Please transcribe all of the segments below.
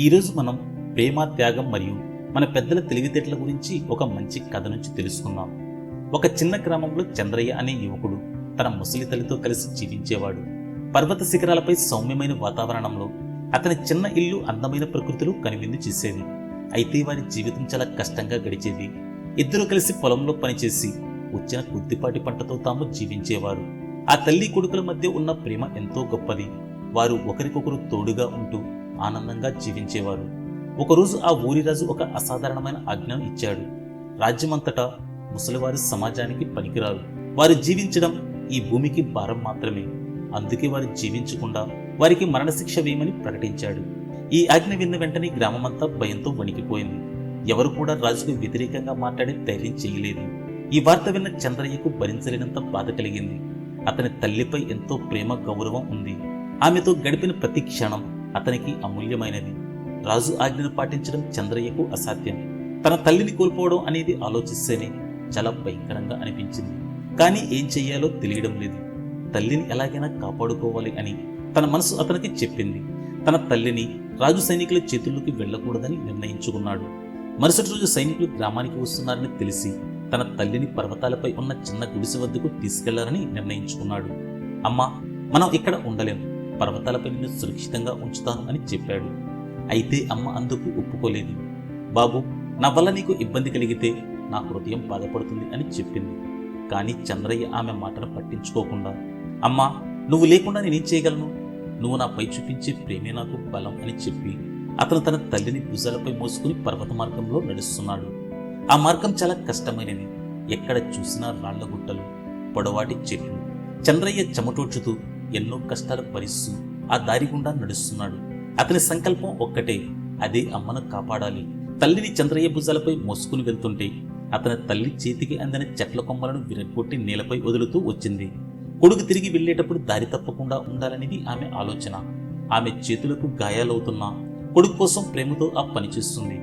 ఈరోజు మనం ప్రేమ త్యాగం మరియు మన పెద్దల తెలివితేటల గురించి ఒక మంచి కథ నుంచి తెలుసుకుందాం. ఒక చిన్న గ్రామంలో చంద్రయ్య అనే యువకుడు తన ముసలి తల్లితో కలిసి జీవించేవాడు. పర్వత శిఖరాలపై సౌమ్యమైన వాతావరణంలో అతని చిన్న ఇల్లు అందమైన ప్రకృతులు కనువిందు చేసేది. అయితే వారి జీవితం చాలా కష్టంగా గడిచేది. ఇద్దరు కలిసి పొలంలో పనిచేసి వచ్చిన కొద్దిపాటి పంటతో తాము జీవించేవారు. ఆ తల్లి కొడుకుల మధ్య ఉన్న ప్రేమ ఎంతో గొప్పది. వారు ఒకరికొకరు తోడుగా ఉంటూ ఆనందంగా జీవించేవారు. ఒకరోజు ఆ ఊరి రాజు ఒక అసాధారణమైన ఆజ్ఞను ఇచ్చాడు. రాజ్యమంతటా ముసలివారి సమాజానికి పనికిరారు. వారు జీవించడం ఈ భూమికి భారం మాత్రమే. అందుకే వారు జీవించకుండా వారికి మరణశిక్ష వేయమని ప్రకటించాడు. ఈ ఆజ్ఞ విన్న వెంటనే గ్రామమంతా భయంతో వణికిపోయింది. ఎవరు కూడా రాజుకు వ్యతిరేకంగా మాట్లాడే ధైర్యం చేయలేదు. ఈ వార్త విన్న చంద్రయ్యకు భరించలేనంత బాధ కలిగింది. అతని తల్లిపై ఎంతో ప్రేమ గౌరవం ఉంది. ఆమెతో గడిపిన ప్రతి క్షణం అతనికి అమూల్యమైనది. రాజు ఆజ్ఞను పాటించడం చంద్రయ్యకు అసాధ్యం. తన తల్లిని కోల్పోవడం అనేది ఆలోచిస్తేనే చాలా భయంకరంగా అనిపించింది. కానీ ఏం చెయ్యాలో తెలియడం లేదు. తల్లిని ఎలాగైనా కాపాడుకోవాలి అని తన మనసు అతనికి చెప్పింది. తన తల్లిని రాజు సైనికుల చేతుల్లోకి వెళ్ళకూడదని నిర్ణయించుకున్నాడు. మరుసటి రోజు సైనికులు గ్రామానికి వస్తున్నారని తెలిసి తన తల్లిని పర్వతాలపై ఉన్న చిన్న గుడిసె వద్దకు తీసుకెళ్ళాలని నిర్ణయించుకున్నాడు. అమ్మా మనం ఇక్కడ ఉండలేం. పర్వతాలపై నిన్ను సురక్షితంగా ఉంచుతాను అని చెప్పాడు. అయితే అమ్మ అందుకు ఒప్పుకోలేదు. బాబు నా వల్ల నీకు ఇబ్బంది కలిగితే నా హృదయం బాధపడుతుంది అని చెప్పింది. కానీ చంద్రయ్య ఆమె మాటను పట్టించుకోకుండా అమ్మా నువ్వు లేకుండా నేనేం చేయగలను? నువ్వు నాపై చూపించే ప్రేమే నాకు బలం అని చెప్పి అతను తన తల్లిని భుజాలపై మోసుకుని పర్వత మార్గంలో నడుస్తున్నాడు. ఆ మార్గం చాలా కష్టమైనది. ఎక్కడ చూసినా రాళ్ళ గుట్టలు పొడవాటి చెట్లు. చంద్రయ్య చెమటోడ్చుతూ ఎన్నో కష్టాలు భరిస్తూ ఆ దారి గుండా నడుస్తున్నాడు. అతని సంకల్పం ఒక్కటే అదే అమ్మను కాపాడాలి. తల్లిని చంద్రయ్య భుజాలపై మోసుకుని వెళ్తుంటే అతని తల్లి చేతికి అందిన చెట్ల కొమ్మలను విరగొట్టి నేలపై వదులుతూ వచ్చింది. కొడుకు తిరిగి వెళ్ళేటప్పుడు దారి తప్పకుండా ఉండాలనేది ఆమె ఆలోచన. ఆమె చేతులకు గాయాలవుతున్నా కొడుకు కోసం ప్రేమతో ఆ పని చేస్తుంది.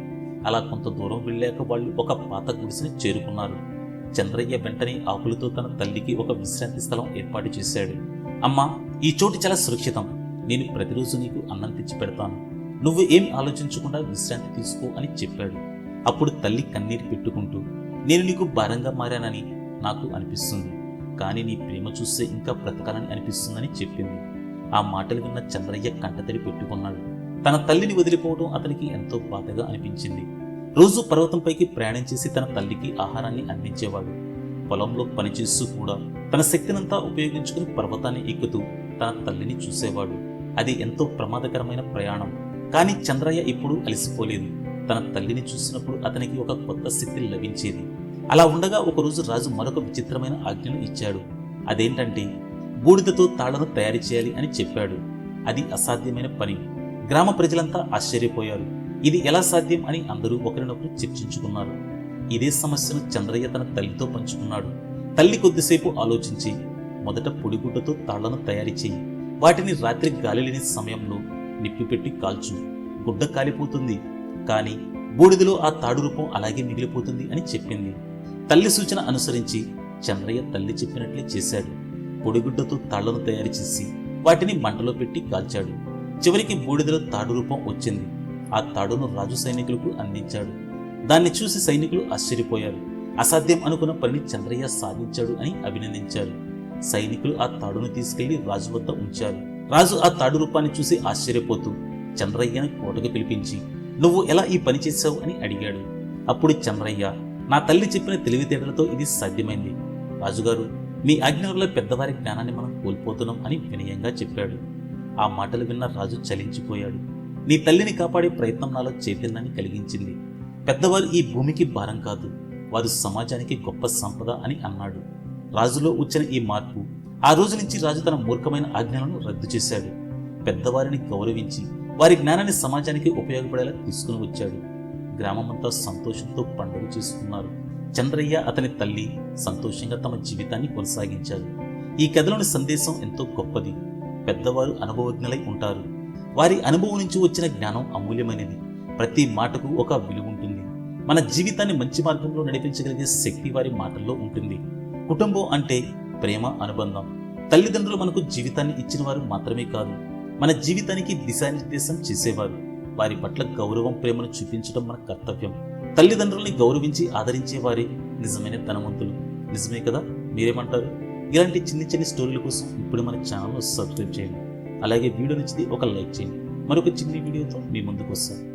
అలా కొంత దూరం వెళ్ళాక వాళ్ళు ఒక పాత గుడిసెని చేరుకున్నారు. చంద్రయ్య వెంటనే ఆకులతో తన తల్లికి ఒక విశ్రాంతి స్థలం ఏర్పాటు చేశాడు. అమ్మా ఈ చోటు చాలా సురక్షితం. నేను ప్రతిరోజు నీకు అన్నం తెచ్చి పెడతాను. నువ్వు ఏం ఆలోచించకుండా విశ్రాంతి తీసుకో అని చెప్పాడు. అప్పుడు తల్లి కన్నీరు పెట్టుకుంటూ నేను నీకు భారంగా మారానని నాకు అనిపిస్తుంది. కానీ నీ ప్రేమ చూస్తే ఇంకా బ్రతకాలని అనిపిస్తుందని చెప్పింది. ఆ మాటలు విన్న చంద్రయ్య కంటతడి పెట్టుకున్నాడు. తన తల్లిని వదిలిపోవడం అతనికి ఎంతో బాధగా అనిపించింది. రోజు పర్వతంపైకి ప్రయాణం చేసి తన తల్లికి ఆహారాన్ని అందించేవాడు. పొలంలో పనిచేస్తూ కూడా తన శక్తినంతా ఉపయోగించుకుని పర్వతాన్ని ఎక్కుతూ తన తల్లిని చూసేవాడు. అది ఎంతో ప్రమాదకరమైన ప్రయాణం. కానీ చంద్రయ్య ఇప్పుడు అలసిపోలేదు. తన తల్లిని చూసినప్పుడు అతనికి ఒక కొత్త శక్తి లభించేది. అలా ఉండగా ఒకరోజు రాజు మరొక విచిత్రమైన ఆజ్ఞను ఇచ్చాడు. అదేంటంటే బూడిదతో తాళ్ళను తయారు చేయాలి అని చెప్పాడు. అది అసాధ్యమైన పని. గ్రామ ప్రజలంతా ఆశ్చర్యపోయారు. ఇది ఎలా సాధ్యం అని అందరూ ఒకరినొకరు చర్చించుకున్నారు. ఇదే సమస్యను చంద్రయ్య తన తల్లితో పంచుకున్నాడు. తల్లి కొద్దిసేపు ఆలోచించి మొదట పొడిగుడ్డతో తాళ్ళను తయారు చేయి. వాటిని రాత్రి గాలి లేని సమయంలో నిప్పి పెట్టి కాల్చు. గుడ్డ కాలిపోతుంది. కానీ బూడిదలో ఆ తాడు రూపం అలాగే మిగిలిపోతుంది అని చెప్పింది. తల్లి సూచన అనుసరించి చంద్రయ్య తల్లి చెప్పినట్లే చేశాడు. పొడిగుడ్డతో తాళ్ళను తయారు చేసి వాటిని మంటలో పెట్టి కాల్చాడు. చివరికి బూడిదలో తాడు రూపం వచ్చింది. ఆ తాడును రాజు సైనికులకు అందించాడు. దాన్ని చూసి సైనికులు ఆశ్చర్యపోయారు. అసాధ్యం అనుకున్న పనిని చంద్రయ్య సాధించాడు అని అభినందించారు. సైనికులు ఆ తాడును తీసుకెళ్ళి రాజు వద్ద ఉంచారు. రాజు ఆ తాడు రూపాన్ని చూసి ఆశ్చర్యపోతూ చంద్రయ్యను కోటకు పిలిపించి నువ్వు ఎలా ఈ పని చేశావు? అని అడిగాడు. అప్పుడు చంద్రయ్య నా తల్లి చెప్పిన తెలివితేటలతో ఇది సాధ్యమైంది. రాజుగారు మీ ఆజ్ఞ పెద్దవారి జ్ఞానాన్ని మనం కోల్పోతున్నాం అని వినయంగా చెప్పాడు. ఆ మాటలు విన్న రాజు చలించిపోయాడు. నీ తల్లిని కాపాడే ప్రయత్నం నాలో చైతన్యాన్ని కలిగించింది. పెద్దవారు ఈ భూమికి భారం కాదు. వారు సమాజానికి గొప్ప సంపద అని అన్నాడు. రాజులో వచ్చిన ఈ మార్పు ఆ రోజు నుంచి రాజు తన మూర్ఖమైన ఆజ్ఞలను రద్దు చేశాడు. పెద్దవారిని గౌరవించి వారి జ్ఞానాన్ని సమాజానికి ఉపయోగపడేలా తీసుకుని వచ్చాడు. గ్రామమంతా సంతోషంతో పండుగ చేసుకున్నారు. చంద్రయ్య అతని తల్లి సంతోషంగా తమ జీవితాన్ని కొనసాగించారు. ఈ కథలోని సందేశం ఎంతో గొప్పది. పెద్దవారు అనుభవజ్ఞులై ఉంటారు. వారి అనుభవం నుంచి వచ్చిన జ్ఞానం అమూల్యమైనది. ప్రతి మాటకు ఒక విలువ మన జీవితాన్ని మంచి మార్గంలో నడిపించగలిగే శక్తి వారి మాటల్లో ఉంటుంది. కుటుంబం అంటే ప్రేమ అనుబంధం. తల్లిదండ్రులు మనకు జీవితాన్ని ఇచ్చిన వారు మాత్రమే కాదు మన జీవితానికి దిశానిర్దేశం చేసేవారు. వారి పట్ల గౌరవం ప్రేమను చూపించడం మన కర్తవ్యం. తల్లిదండ్రుల్ని గౌరవించి ఆదరించే వారే నిజమైన ధనవంతులు. నిజమే కదా? మీరేమంటారు? ఇలాంటి చిన్ని చిన్ని స్టోరీల కోసం ఇప్పుడు మన ఛానల్ను సబ్స్క్రైబ్ చేయండి. అలాగే వీడియో నచ్చితే ఒక లైక్ చేయండి. మరొక చిన్ని వీడియోతో మీ ముందుకు వస్తాను.